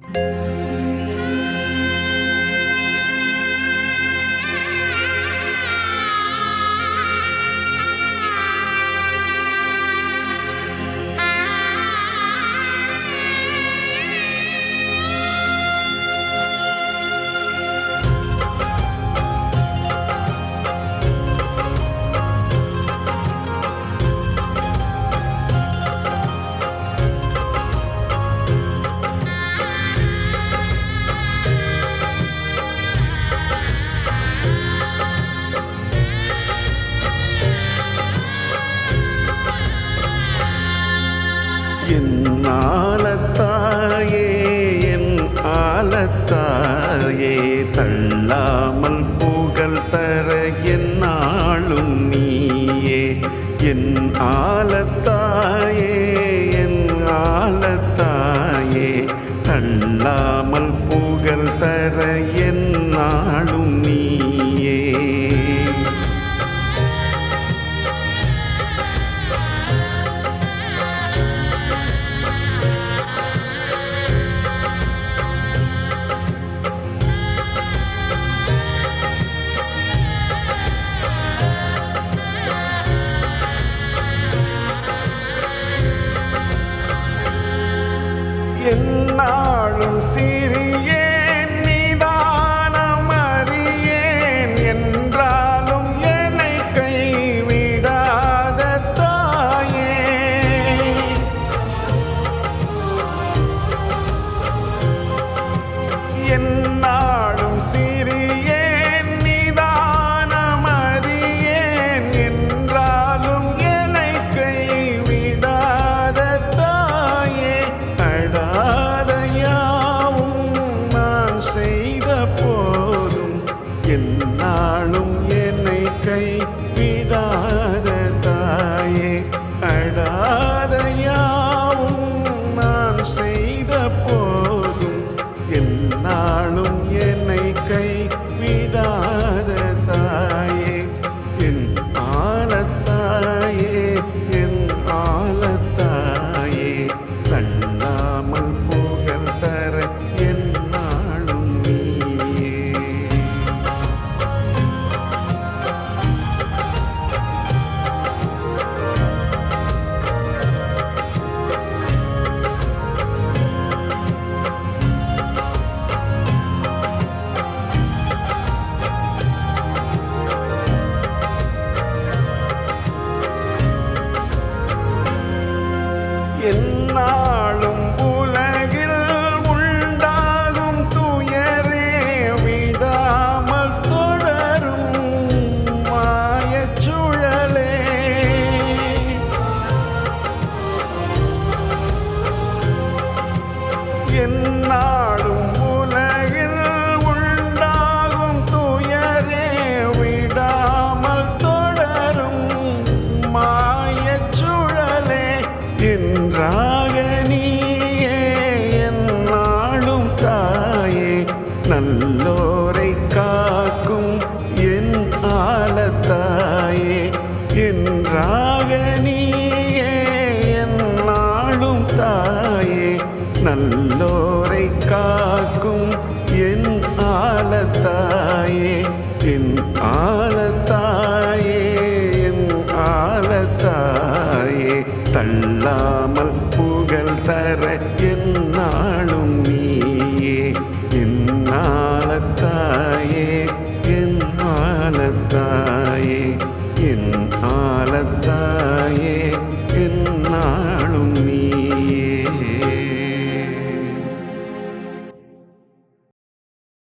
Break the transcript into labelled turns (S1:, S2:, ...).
S1: Música ஆலத்தாயே என் ஆலத்தாயே தள்ளாமல் புகழ் தர என்னாளும் நீயே. என் ஆலத்தாயே என் ஆலத்தாயே தள்ளாமல் புகழ் தர என்னாளும் நீ என்னாலும் சிறி എന്നാ